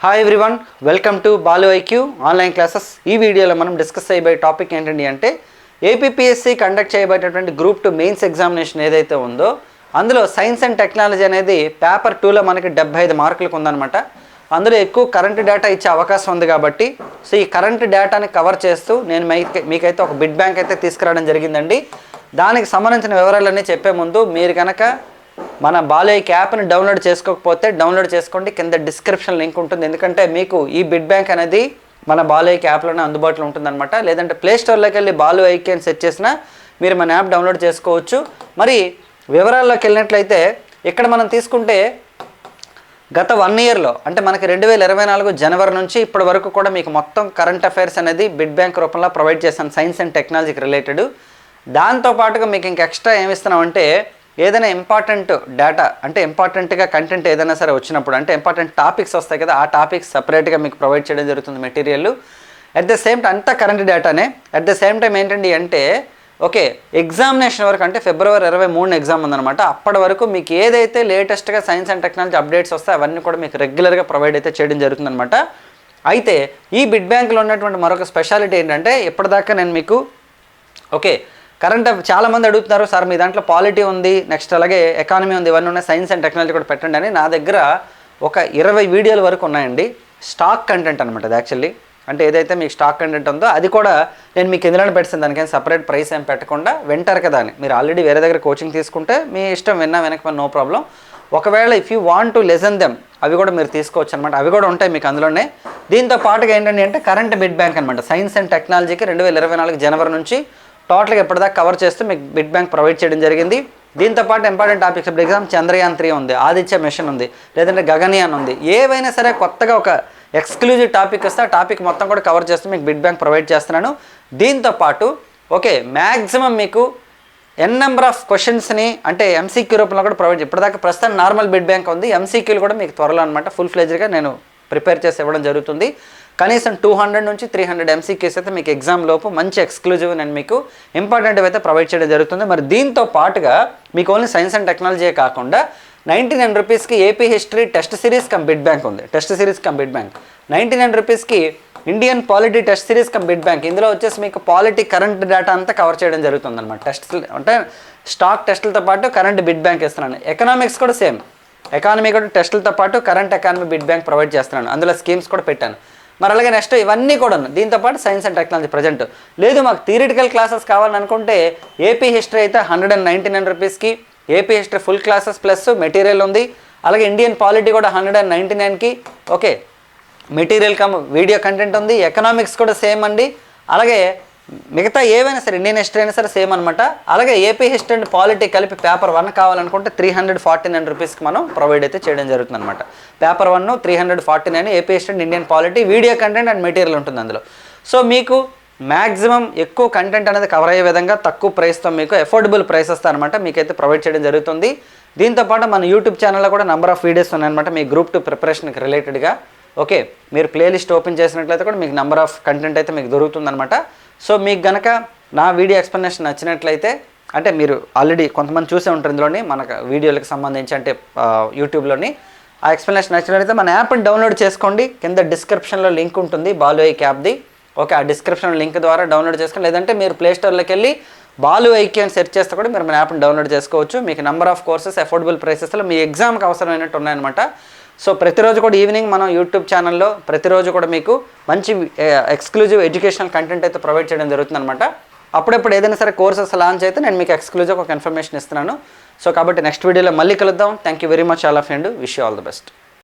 Hi everyone welcome to Balu IQ online classes ఈ వీడియోలో మనం డిస్కస్ చేయబోయే టాపిక్ ఏంటండి అంటే ఏపీఎస్సి కండక్ట్ చేయబడేటటువంటి గ్రూప్ టు మెయిన్స్ ఎగ్జామినేషన్ ఏదైతే ఉందో అందులో సైన్స్ అండ్ టెక్నాలజీ అనేది పేపర్ టూలో మనకి డెబ్బై ఐదు మార్కులకు ఉందన్నమాట. అందులో ఎక్కువ కరెంట్ డేటా ఇచ్చే అవకాశం ఉంది కాబట్టి సో ఈ కరెంట్ డేటాని కవర్ చేస్తూ నేను మీకైతే ఒక బిడ్ బ్యాంక్ అయితే తీసుకురావడం జరిగిందండి. దానికి సంబంధించిన వివరాలన్నీ చెప్పే ముందు మీరు కనుక మన బాలయ్య యాప్ని డౌన్లోడ్ చేసుకోకపోతే డౌన్లోడ్ చేసుకోండి. కింద డిస్క్రిప్షన్ లింక్ ఉంటుంది. ఎందుకంటే మీకు ఈ బిడ్ బ్యాంక్ అనేది మన బాలయ్య యాప్లోనే అందుబాటులో ఉంటుందన్నమాట. లేదంటే ప్లేస్టోర్లోకి వెళ్ళి బాలు ఐక్య అని సెర్చ్ చేసినా మీరు మన యాప్ డౌన్లోడ్ చేసుకోవచ్చు. మరి వివరాల్లోకి వెళ్ళినట్లయితే ఇక్కడ మనం తీసుకుంటే గత వన్ ఇయర్లో అంటే మనకి రెండు వేల ఇరవై నాలుగు జనవరి నుంచి ఇప్పటి వరకు కూడా మీకు మొత్తం కరెంట్ అఫైర్స్ అనేది బిడ్ బ్యాంక్ రూపంలో ప్రొవైడ్ చేశాను. సైన్స్ అండ్ టెక్నాలజీకి రిలేటెడ్. దాంతో పాటుగా మీకు ఇంక ఎక్స్ట్రా ఏమి ఇస్తున్నామంటే ఏదైనా ఇంపార్టెంట్ డేటా అంటే ఇంపార్టెంట్గా కంటెంట్ ఏదైనా సరే వచ్చినప్పుడు అంటే ఇంపార్టెంట్ టాపిక్స్ వస్తాయి కదా ఆ టాపిక్స్ సపరేట్గా మీకు ప్రొవైడ్ చేయడం జరుగుతుంది material at the same time అంతా కరెంట్ డేటానే అట్ ద సేమ్ టైం ఏంటండి అంటే ఓకే ఎగ్జామినేషన్ వరకు అంటే ఫిబ్రవరి ఇరవై మూడున ఎగ్జామ్ ఉందన్నమాట అప్పటి వరకు మీకు ఏదైతే లేటెస్ట్గా సైన్స్ అండ్ టెక్నాలజీ అప్డేట్స్ వస్తాయి అవన్నీ కూడా మీకు రెగ్యులర్గా ప్రొవైడ్ అయితే చేయడం జరుగుతుందన్నమాట. అయితే ఈ బిడ్ బ్యాంక్లో ఉన్నటువంటి మరొక స్పెషాలిటీ ఏంటంటే ఇప్పటిదాకా నేను మీకు ఓకే కరెంట్ చాలా మంది అడుగుతున్నారు సార్ మీ దాంట్లో పాలిటీ ఉంది నెక్స్ట్ అలాగే ఎకానమీ ఉంది ఇవన్నీ ఉన్నాయి సైన్స్ అండ్ టెక్నాలజీ కూడా పెట్టండి అని. నా దగ్గర ఒక ఇరవై వీడియోల వరకు ఉన్నాయండి. స్టాక్ కంటెంట్ అనమాట అది యాక్చువల్లీ అంటే ఏదైతే మీకు స్టాక్ కంటెంట్ ఉందో అది కూడా నేను మీకు ఎందులో పెడుతుంది దానికైనా సపరేట్ ప్రైస్ ఏం పెట్టకుండా వింటారు కదా అని. మీరు ఆల్రెడీ వేరే దగ్గర కోచింగ్ తీసుకుంటే మీ ఇష్టం విన్నా వెనక నో ప్రాబ్లం ఒకవేళ if you want to listen them అవి కూడా మీరు తీసుకోవచ్చు అనమాట అవి కూడా ఉంటాయి మీకు అందులోనే. దీంతో పాటుగా ఏంటంటే అంటే కరెంట్ బిడ్ బ్యాంక్ అనమాట సైన్స్ అండ్ టెక్నాలజీకి రెండు వేల ఇరవై నాలుగు జనవరి నుంచి టోటల్గా ఎప్పటిదాకా కవర్ చేస్తూ మీకు బిడ్ బ్యాంక్ ప్రొవైడ్ చేయడం జరిగింది. దీంతో పాటు ఇంపార్టెంట్ టాపిక్స్ ఇప్పుడు ఎగ్జామ్ చంద్రయాన్ త్రీ ఉంది ఆదిత్య మిషన్ ఉంది లేదంటే గగనయాన్ ఉంది. ఏవైనా సరే కొత్తగా ఒక ఎక్స్క్లూజివ్ టాపిక్ వస్తే ఆ టాపిక్ మొత్తం కూడా కవర్ చేస్తూ మీకు బిడ్ బ్యాంక్ ప్రొవైడ్ చేస్తున్నాను. దీంతో పాటు ఓకే మ్యాక్సిమం మీకు ఎన్ నెంబర్ ఆఫ్ క్వశ్చన్స్ని అంటే ఎంసీక్యూ రూపంలో కూడా ప్రొవైడ్ ఇప్పటిదాకా ప్రస్తుతం నార్మల్ బిడ్ బ్యాంక్ ఉంది. ఎంసీక్యూలు కూడా మీకు త్వరలో అనమాట ఫుల్ ఫ్లెజ్గా నేను ప్రిపేర్ చేసి ఇవ్వడం జరుగుతుంది. కనీసం టూ హండ్రెడ్ నుంచి త్రీ హండ్రెడ్ ఎంసీక్యూస్ అయితే మీకు ఎగ్జామ్ లోపు మంచి ఎక్స్క్లూజివ్ నేను మీకు ఇంపార్టెంట్ అయితే ప్రొవైడ్ చేయడం జరుగుతుంది. మరి దీంతో పాటుగా మీకు ఓన్లీ సైన్స్ అండ్ టెక్నాలజీ కాకుండా నైంటీ నైన్ రూపీస్కి AP history test series come bit bank ఉంది. Test series come bit bank ninety nine రూపీస్కి Indian polity test series come bit bank ఇందులో వచ్చేసి మీకు పాలిటీ కరెంట్ డేటా అంతా కవర్ చేయడం జరుగుతుంది అనమాట టెస్ట్ అంటే స్టాక్ టెస్టులతో పాటు కరెంట్ బిడ్ బ్యాంక్ ఇస్తున్నాను ఎకనామిక్స్ కూడా సేమ్ ఎకానమీ కూడా టెస్టులతో పాటు current economy bit bank provide చేస్తున్నాను. అందులో స్కీమ్స్ కూడా పెట్టాను. మరి అలాగే నెక్స్ట్ ఇవన్నీ కూడా దీంతో పాటు సైన్స్ అండ్ టెక్నాలజీ ప్రజెంట్ లేదు మాకు థియరిటికల్ క్లాసెస్ కావాలని అనుకుంటే ఏపీ హిస్టరీ అయితే హండ్రెడ్ అండ్ నైంటీ నైన్ రూపీస్కి AP history full classes plus material ఉంది. అలాగే ఇండియన్ పాలిటీ కూడా హండ్రెడ్ అండ్ నైంటీ నైన్కి okay material come video content ఉంది. ఎకనామిక్స్ కూడా సేమ్ అండి. అలాగే మిగతా ఏవైనా సరే ఇండియన్ హిస్టరీ అయినా సరే సేమ్ అనమాట అలాగే ఏపీ హిస్టరీ అండ్ పాలిటీ కలిపి పేపర్ వన్ కావాలనుకుంటే త్రీ హండ్రెడ్ ఫార్టీ నైన్ రూపీస్కి మనం ప్రొవైడ్ అయితే చేయడం జరుగుతుంది అనమాట paper one three hundred forty nine AP history and Indian polity video content and material ఉంటుంది అందులో. సో మీకు మ్యాక్సిమం ఎక్కువ కంటెంట్ అనేది కవర్ అయ్యే విధంగా తక్కువ ప్రైస్తో మీకు అఫోర్డబుల్ ప్రైసెస్ అనమాట మీకైతే ప్రొవైడ్ చేయడం జరుగుతుంది. దీంతో పాటు మన యూట్యూబ్ ఛానల్లో కూడా నెంబర్ ఆఫ్ వీడియోస్ ఉన్నాయన్నమాట మీ గ్రూప్ టు ప్రిపరేషన్కి రిలేటెడ్గా ఓకే మీరు ప్లేలిస్ట్ ఓపెన్ చేసినట్లయితే కూడా మీకు నెంబర్ ఆఫ్ కంటెంట్ అయితే మీకు దొరుకుతుందన్నమాట సో మీకు గనక నా వీడియో ఎక్స్ప్లెనేషన్ నచ్చినట్లయితే అంటే మీరు ఆల్రెడీ కొంతమంది చూసే ఉంటారు ఇందులోని మనకు వీడియోలకు సంబంధించి అంటే యూట్యూబ్లోని ఆ ఎక్స్ప్లెనేషన్ నచ్చినట్లయితే మన యాప్ని డౌన్లోడ్ చేసుకోండి. కింద డిస్క్రిప్షన్లో లింక్ ఉంటుంది బాలు ఐక్ యాప్ది ఓకే ఆ డిస్క్రిప్షన్ లింక్ ద్వారా డౌన్లోడ్ చేసుకోండి. లేదంటే మీరు ప్లేస్టోర్లోకి వెళ్ళి బాలు ఐక్యూ అని సెర్చ్ చేస్తే కూడా మీరు మన యాప్ని డౌన్లోడ్ చేసుకోవచ్చు. మీకు నెంబర్ ఆఫ్ కోర్సెస్ అఫోర్డబుల్ ప్రైసెస్లో మీ ఎగ్జామ్కి అవసరమైనట్టు ఉన్నాయన్నమాట. సో ప్రతిరోజు కూడా ఈవినింగ్ మనం యూట్యూబ్ ఛానల్లో ప్రతిరోజు కూడా మీకు మంచి ఎక్స్క్లూజివ్ ఎడ్యుకేషనల్ కంటెంట్ అయితే ప్రొవైడ్ చేయడం జరుగుతుంది అనమాట అప్పుడప్పుడు ఏదైనా సరే కోర్సెస్ లాంచ్ అయితే నేను మీకు ఎక్స్క్లూజివ్ ఒక ఇన్ఫర్మేషన్ ఇస్తున్నాను. సో కాబట్టి నెక్స్ట్ వీడియోలో మళ్ళీ కలుద్దాం. Thank you very much all of and wish you all the best